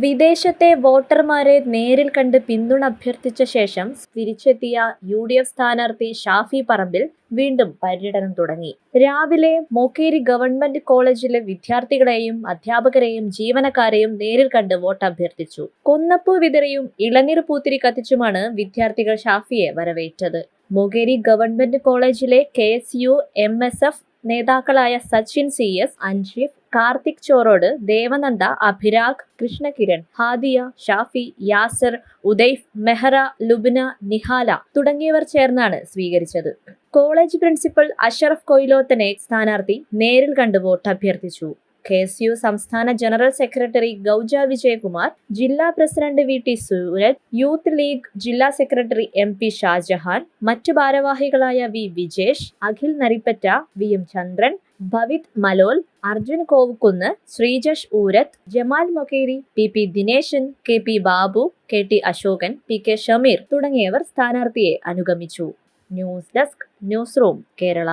പ്രദേശത്തെ വോട്ടർമാരെ നേരിൽ കണ്ട് പിന്തുണ അഭ്യർത്ഥിച്ച ശേഷം തിരിച്ചെത്തിയ യു ഡി എഫ് സ്ഥാനാർത്ഥി ഷാഫി പറമ്പിൽ വീണ്ടും പര്യടനം തുടങ്ങി. രാവിലെ മൊക്കേരി ഗവൺമെന്റ് കോളേജിലെ വിദ്യാർത്ഥികളെയും അധ്യാപകരെയും ജീവനക്കാരെയും നേരിൽ കണ്ട് വോട്ട് അഭ്യർത്ഥിച്ചു. കൊന്നപ്പൂ വിതറിയും ഇളനീർ പൂത്തിരി കത്തിച്ചുമാണ് വിദ്യാർത്ഥികൾ ഷാഫിയെ വരവേറ്റത്. മൊകേരി ഗവൺമെന്റ് കോളേജിലെ K S U M S F നേതാക്കളായ സച്ചിൻ സി എസ് അൻഷിഫ് കാർത്തിക് ചോറോട് ദേവനന്ദ അഭിരാഗ് കൃഷ്ണകിരൺ ഹാദിയ ഷാഫി യാസർ ഉദൈഫ് മെഹ്റ ലുബ്ന നിഹാല തുടങ്ങിയവർ ചേർന്നാണ് സ്വീകരിച്ചത്. കോളേജ് പ്രിൻസിപ്പൽ അഷറഫ് കൊയിലോത്തനെ സ്ഥാനാർത്ഥി നേരിൽ കണ്ട് വോട്ട് അഭ്യർത്ഥിച്ചു. കെ എസ് യു സംസ്ഥാന ജനറൽ സെക്രട്ടറി ഗൗജ വിജയകുമാർ ജില്ലാ president V T Sooraj youth league ജില്ലാ സെക്രട്ടറി എം പി ഷാജഹാൻ മറ്റു ഭാരവാഹികളായ V Vijesh Akhil Naripatta V M Chandran Bhavith Malol Arjun Kovukkunnu Sreejesh Oorath Jamal Mokeri P P Dineshan K P Babu K T Ashokan P K Shameer തുടങ്ങിയവർ സ്ഥാനാർത്ഥിയെ അനുഗമിച്ചു. News desk news room Kerala.